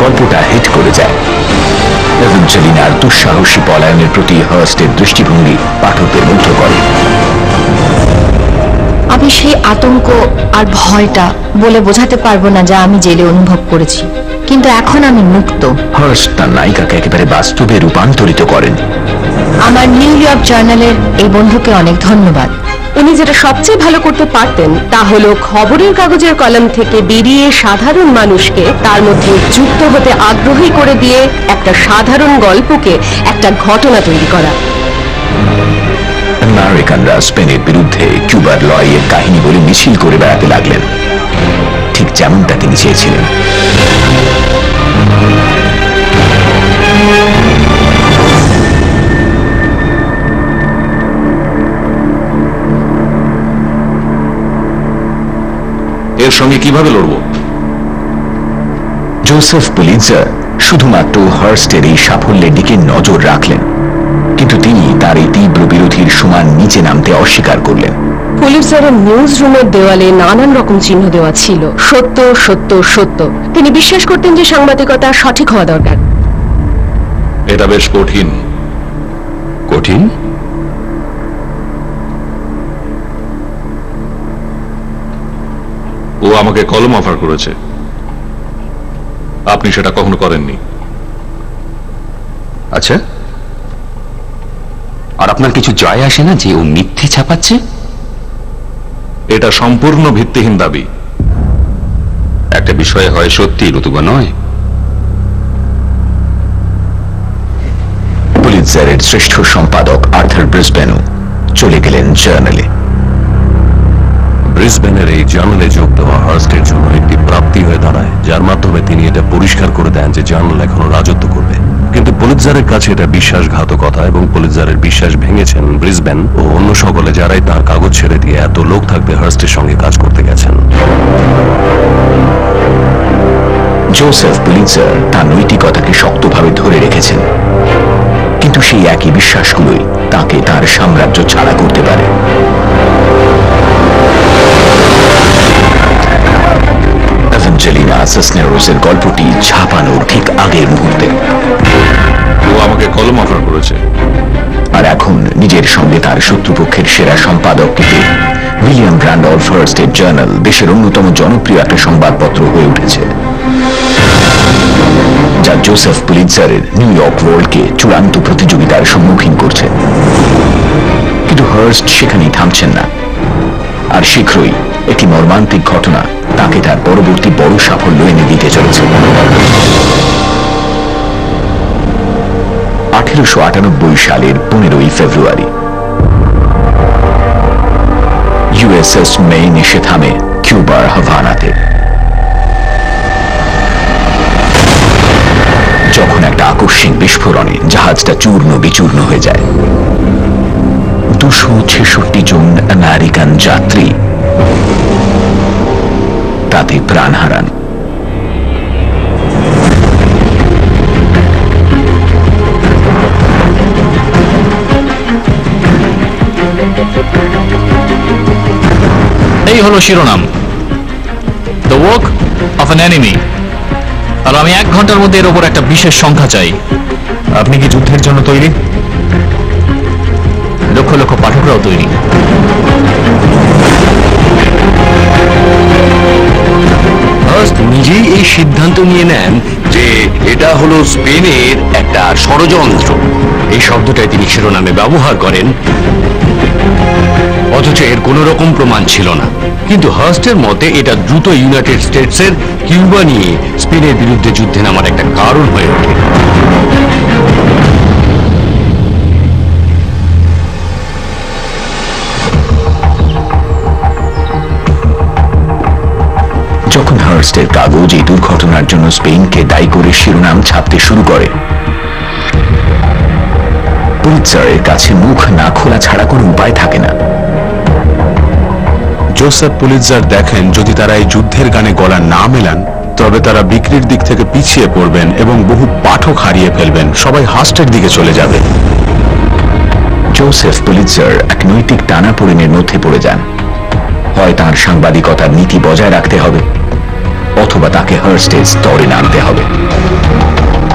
গল্পটা হিট করে যায়। এভেঞ্জেলিনার দুঃসাহসী পলায়নের প্রতি হার্স্টের দৃষ্টিভঙ্গি পাঠকদের মুগ্ধ করে। আমি সেই আতঙ্ক আর ভয়টা বলে বোঝাতে পারব না যা আমি জেলে অনুভব করেছি। কিন্তু এখন আমি মুক্ত। হার্স্ট তার নায়িকাকে একেবারে বাস্তবে রূপান্তরিত করেন। আমার নিউ ইয়র্ক জার্নালের এই বন্ধুকে অনেক ধন্যবাদ। উনি যেটা সবচেয়ে ভালো করতে পারতেন, তা হলো খবরের কাগজের কলম থেকে বেরিয়ে সাধারণ মানুষকে তার মধ্যে যুক্ত হতে আগ্রহী করে দিয়ে একটা সাধারণ গল্পকে, একটা ঘটনা তৈরি করা। আমেরিকানরা স্পেনের বিরুদ্ধে কিউবার লড়াইয়ের কাহিনী বলে মিছিল করে বেড়াতে লাগলেন। ঠিক যেমনটা তিনি চেয়েছিলেন। এর সঙ্গে কীভাবে লড়বো? জোসেফ পুলিৎজার শুধুমাত্র হার্স্টের এই সাফল্যের দিকে নজর রাখলেন। কিন্তু তিনি তার এই তীব্র বিরোধীর সমান নিচে নামতে অস্বীকার করলেন। পুলিশারের নিউজ রুমের দেওয়ালে নানান রকম চিহ্ন দেওয়া ছিল। সত্য সত্য সত্য। তিনি বিশ্বাস করতেন যে সাংবাদিকতা সঠিক হওয়া দরকার। এটা বেশ কঠিন। কঠিন? ও আমাকে কলম অফার করেছে। আপনি সেটা কখনো করেননি। আচ্ছা। আর আপনার কিছু জয় আসে না যে ও মিথ্যে ছাপাচ্ছে? এটা সম্পূর্ণ ভিত্তিহীন দাবি। একটা বিষয়ে হয় সত্যি রতুবা নয়। পুলিৎজারের শ্রেষ্ঠ সম্পাদক আর্থার ব্রিসবেনও চলে গেলেন জার্নালে। ব্রিসবেনের এই জার্নালে যোগ দেওয়া হার্স্টের জন্য একটি প্রাপ্তি হয়ে দাঁড়ায়, যার মাধ্যমে তিনি এটা পরিষ্কার করে দেন যে জার্নাল এখনও রাজত্ব করবে। কিন্তু পুলিৎজারের কাছে এটা বিশ্বাসঘাতকতা এবং পুলিৎজারের বিশ্বাস ভেঙেছেন ব্রিসবেন ও অন্য সকলে যারাই তার কাগজ ছেড়ে দিয়ে এত লোক থাকবে হার্স্টের সঙ্গে কাজ করতে গেছেন। জোসেফ পুলিৎজার তার নৈতিকতাকে শক্তভাবে ধরে রেখেছেন। কিন্তু সেই একই বিশ্বাসগুলোই তাকে তার সাম্রাজ্য ছাড়া করতে পারে। এভেঞ্জেলিনা সেসনেরোসের গল্পটি ছাপানোর ঠিক আগের মুহূর্তে। ও আমাকে কলম অফার করেছে। আর এখন নিজের সঙ্গে তার শত্রুপক্ষের সেরা সম্পাদককে পেয়ে উইলিয়াম ব্র্যান্ডল ফার্স্টের জার্নাল দেশের অন্যতম জনপ্রিয় একটা সংবাদপত্র হয়ে উঠেছে। যা জোসেফ পুলিৎজারের নিউ ইয়র্ক ওয়ার্ল্ডকে চূড়ান্ত প্রতিযোগিতার সম্মুখীন করছে। কিন্তু হার্স্ট সেখানেই থামছেন না। আর শীঘ্রই একটি মর্মান্তিক ঘটনা। তাকে তার পরবর্তী বড় সাফল্য এনে দিতে চলেছে। আঠেরোশো আটানব্বই সালের পনেরোই ফেব্রুয়ারি। ইউএসএস মেইন এসে থামে কিউবার হাভানাতে। যখন একটা আকস্মিক বিস্ফোরণে জাহাজটা চূর্ণ বিচূর্ণ হয়ে যায়। দুশো ছেষট্টি জন আমেরিকান যাত্রী তাতে প্রাণ হারান। এই হলো শিরোনাম। The work of an enemy আর আমি এক ঘণ্টার মধ্যে এর ওপর একটা বিশেষ সংখ্যা চাই। আপনি কি যুদ্ধের জন্য তৈরি? লক্ষ লক্ষ পাঠকরাও তৈরি। নিজেই এই সিদ্ধান্ত নিয়ে নেন যে এটা হলো স্পেনের একটা ষড়যন্ত্র। এই শব্দটাই তিনি শিরোনামে ব্যবহার করেন। অথচ এর কোনো রকম প্রমাণ ছিল না। কিন্তু হার্স্টের মতে এটা দ্রুত ইউনাইটেড স্টেটসের কিউবা নিয়ে স্পেনের বিরুদ্ধে যুদ্ধে নামার একটা কারণ হয়ে ওঠে। হার্স্টের কাগজ এই দুর্ঘটনার জন্য স্পেনকে দায়ী করে শিরোনাম ছাপতে শুরু করে। পুলিৎজারের কাছে মুখ না খোলা ছাড়া কোনো উপায় থাকে না। জোসেফ পুলিৎজার দেখেন যদি তারা এই যুদ্ধের গানে গলা না মেলান তবে তারা বিক্রির দিক থেকে পিছিয়ে পড়বেন এবং বহু পাঠক হারিয়ে ফেলবেন। সবাই হাস্টের দিকে চলে যাবে। জোসেফ পুলিৎজার এক নৈতিক টানাপোড়েনের মধ্যে পড়ে যান। হয় তার সাংবাদিকতার নীতি বজায় রাখতে হবে। অথবা তাকে হার্স্টের স্তরে নামতে হবে।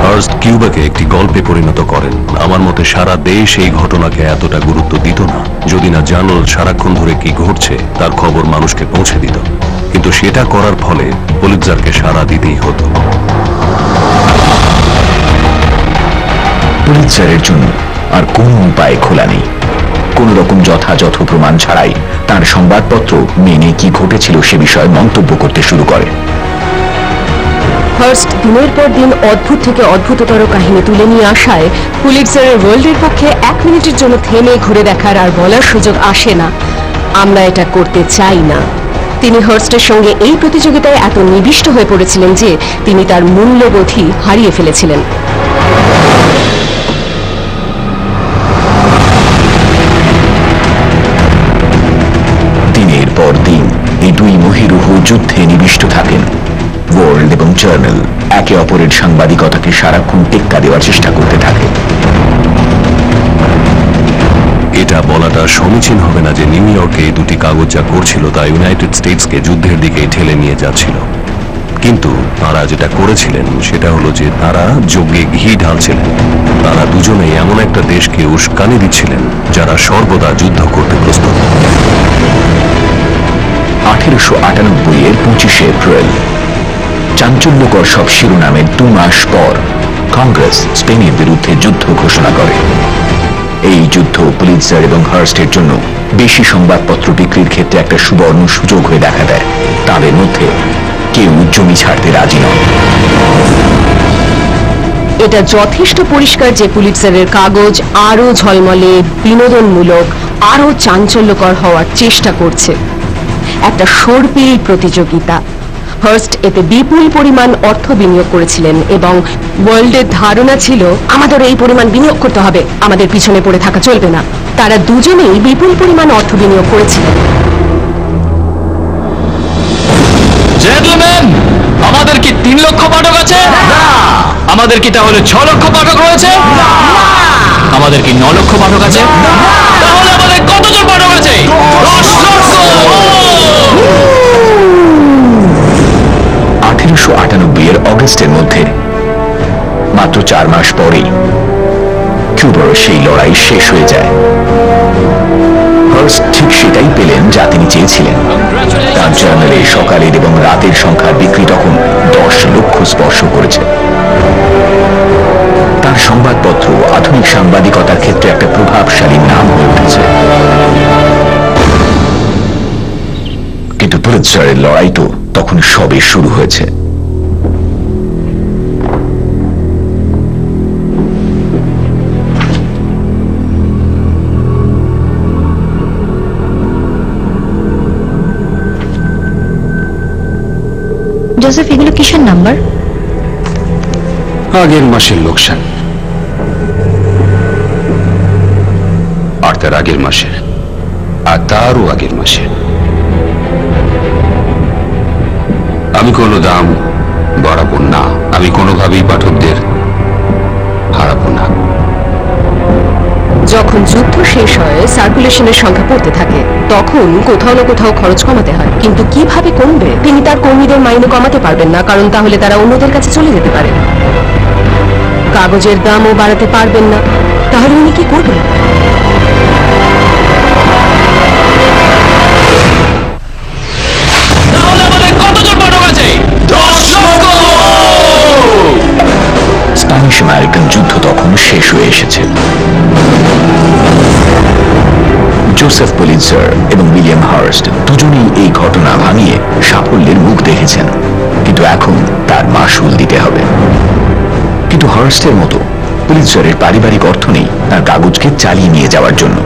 হার্স্ট কিউবাকে একটি গল্পে পরিণত করেন। আমার মতে সারা দেশ এই ঘটনাকে এতটা গুরুত্ব দিত না। যদি না জানল সারাক্ষণ ধরে কি ঘটছে তার খবর মানুষকে পৌঁছে দিত। কিন্তু সেটা করার ফলে পুলিৎজারকে সারা দিতেই হতো। পুলিৎজারের জন্য আর কোনো উপায় খোলা নেই। কোন রকম যথাযথ প্রমাণ ছাড়াই তার সংবাদপত্র মেনে কি ঘটেছিল সে বিষয়ে মন্তব্য করতে শুরু করে। ফার্স্ট দিনের পর দিন অদ্ভুত থেকে অদ্ভুততর কাহিনী তুলে নিয়ে আসায় পুলিটজারের ওয়ার্ল্ডের পক্ষে এক মিনিটের জন্য থেমে ঘুরে দেখার আর বলার সুযোগ আসে না। আমরা এটা করতে চাই না। তিনি হার্স্টের সঙ্গে এই প্রতিযোগিতায় এত নিবিষ্ট হয়ে পড়েছিলেন যে তিনি তার মূল্যবোধই হারিয়ে ফেলেছিলেন। দিনের পর দিন এই দুই মহিরুহ যুদ্ধে নিবিষ্ট থাকেন। ওয়ার্ল্ড এবং জার্নাল একে অপরের সাংবাদিকতাকে সারাক্ষণ টেক্কা দেওয়ার চেষ্টা করতে থাকে। এটা বলাটা সমীচীন হবে না যে নিউ ইয়র্কে এই দুটি কাগজ যা করছিল তা ইউনাইটেড স্টেটসকে যুদ্ধের দিকে ঠেলে নিয়ে যাচ্ছিল। কিন্তু তারা যেটা করেছিলেন সেটা হলো যে তারা যজ্ঞে ঘি ঢালছিলেন। তারা দুজনেই এমন একটা দেশকে উস্কানি দিচ্ছিলেন যারা সর্বদা যুদ্ধ করতে প্রস্তুত। আঠেরোশো আটানব্বই এর পঁচিশে এপ্রিল চাঞ্চল্যকর সব শিরোনামের দু মাস পর কংগ্রেস স্পেনের বিরুদ্ধে যুদ্ধ ঘোষণা করে। এই যুদ্ধ পুলিৎজার এবং হার্স্টের জন্য বেশি সংবাদপত্র বিক্রির ক্ষেত্রে একটা সুবর্ণ সুযোগ হয়ে দেখা দেয়। তাদের মধ্যে কেউ জমি ছাড়তে রাজি নন। এটা যথেষ্ট পরিষ্কার যে পুলিটজারের কাগজ আরও ঝলমলে, বিনোদনমূলক আরও চাঞ্চল্যকর হওয়ার চেষ্টা করছে। একটা সর্পিল প্রতিযোগিতা। ফার্স্ট এতে বিপুল পরিমাণ অর্থ বিনিয়োগ করেছিলেন এবং ওয়ার্ল্ডের ধারণা ছিল আমাদের এই পরিমাণ বিনিয়োগ করতে হবে আমাদের পিছনে পড়ে থাকা চলবে না। তারা দুজনেই বিপুল পরিমাণ অর্থ বিনিয়োগ করেছিলেন। জেন্টলম্যান আমাদের কি তিন লক্ষ পাঠক আছে? আমাদের কি তাহলে ছ লক্ষ পাঠক রয়েছে? আমাদের কি ন লক্ষ পাঠক আছে? তাহলে আমাদের চার মাস পরেই কিউবার সেই লড়াই শেষ হয়ে যায়। ঠিক সেটাই পেলেন যা তিনি চেয়েছিলেন। তার জার্নালে সকালের এবং রাতের সংখ্যার বিক্রি তখন দশ লক্ষ স্পর্শ করেছে। তার সংবাদপত্র আধুনিক সাংবাদিকতার ক্ষেত্রে একটা প্রভাবশালী নাম হয়ে উঠেছে। কিন্তু পুলিৎজারের লড়াই তো তখন সবে শুরু হয়েছে। জোসেফ, এগুলো কিসের নাম্বার? আগের মাসের লোকসান। আর তার আগের মাসের। আর তারও আগের মাসের। আমি কোনো দাম বাড়াবো না। আমি কোনোভাবেই পাঠকদের যখন যুদ্ধ শেষ হয় সার্কুলেশনের সংখ্যা পড়তে থাকে। তখন কোথাও না কোথাও খরচ কমাতে হয়। কিন্তু কীভাবে কমবে, তিনি তার কর্মীদের মাইনে কমাতে পারবেন না, কারণ তাহলে তারা অন্যদের কাছে চলে যেতে পারে। কাগজের দামও বাড়াতে পারবেন না। তাহলে উনি কি করবেন? জোসেফ পুলিৎজার এবং উইলিয়াম হার্স্ট দুজনেই এই ঘটনা ভাঙিয়ে সাফল্যের মুখ দেখেছেন। কিন্তু এখন তার মাসুল দিতে হবে। কিন্তু হার্স্টের মতো পুলিৎজারের পারিবারিক অর্থ নেই তার কাগজকে চালিয়ে নিয়ে যাওয়ার জন্য।